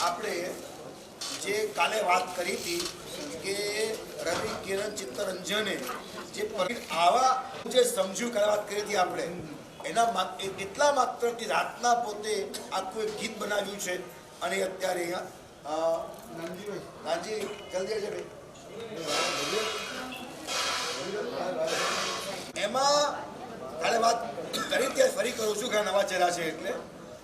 આપણે જે કાલે વાત કરી હતી કે રવિ કિરણ ચિત્તરંજને જે આવા જે સમજ્યું કાલે વાત કરી હતી આપણે, એના મા- એ- માત્ર કે રાતના પોતે આખું એક ગીત બનાવ્યું છે અને અત્યારે અહીંયા નાનજી જલ્દી આવજો ભાઈ. એમાં કાલે વાત કરી ત્યાં ફરી કરું છું કે નવા ચહેરા છે એટલે.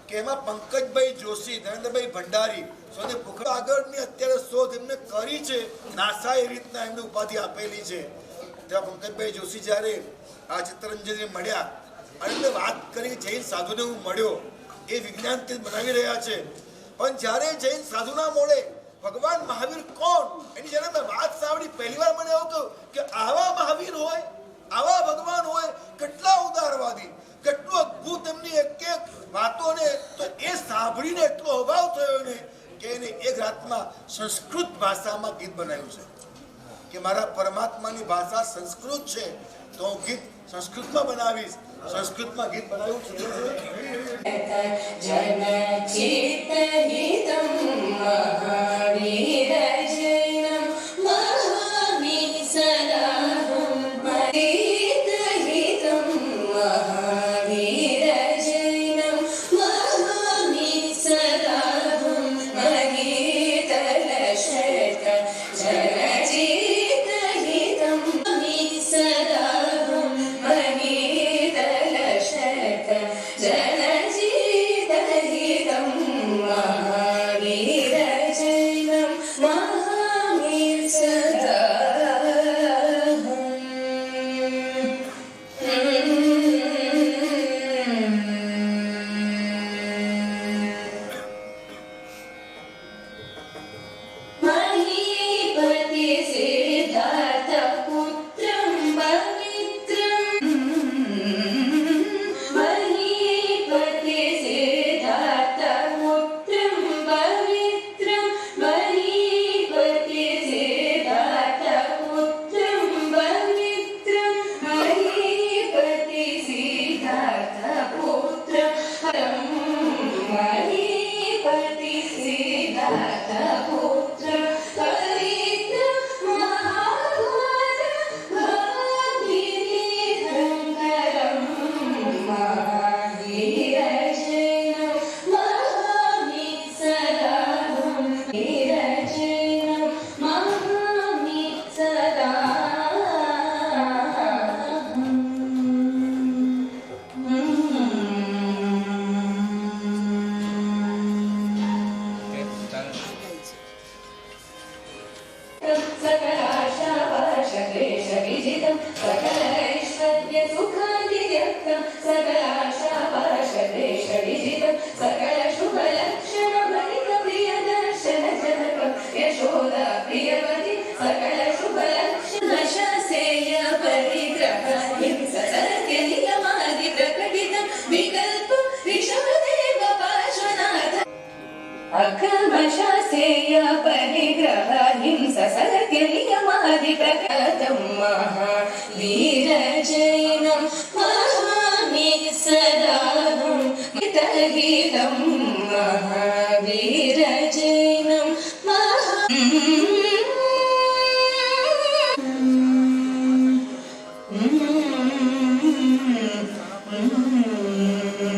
કે એમાં પંકજભાઈ જોશી નરેન્દ્રભાઈ ભંડારી, સોની ભૂખડ આગળની અત્યારે શોધ એમને કરી છે. નાસા એ રીતના એમને ઉપાધિ આપેલી છે. ત્યાં પંકજભાઈ જોશી જ્યારે આ ચિત્તરંજનને મળ્યા અને વાત કરી જૈન સાધુને હું મળ્યો. એ વિજ્ઞાન તે બનાવી રહ્યા છે. પણ જ્યારે જૈન સાધુના મળે ભગવાન મહાવીર કોણ? એની જ્યારે મેં વાત સાંભળી, પહેલી વાર મને એવું કહ્યું કે આવા મહાવીર હોય આવા ભગવાન હોય કેટલા ઉદારવાદી કેટલું અદ્ભુત એમની એક વાતોને તો એ સાંભળીને એટલો અભાવ થયો ને કે એને એક રાતમાં સંસ્કૃત ભાષામાં ગીત બનાવ્યું છે. કે મારા પરમાત્માની ભાષા સંસ્કૃત છે, તો હું ગીત સંસ્કૃતમાં બનાવીશ. સંસ્કૃતમાં ગીત બનાવ્યું છે. Paripa. सकलैश्वर्यसुखादिव्यक्तं सकलाशापाशक्लेशविजितं सकलशुभलक्षणभरितप्रियदर्शनजनकं यशोदा प्रियवति सकलशुभलक्षणशसेय परिग्रहणिं ससत्यनियमादिप्रकटितं विकल्पं ऋषभदेव पार्श्वनाथ अक्रमशासेय परिग्रहणिं ससत्यनियमादिप्रकटं महावीरजैनं கல்கிதம்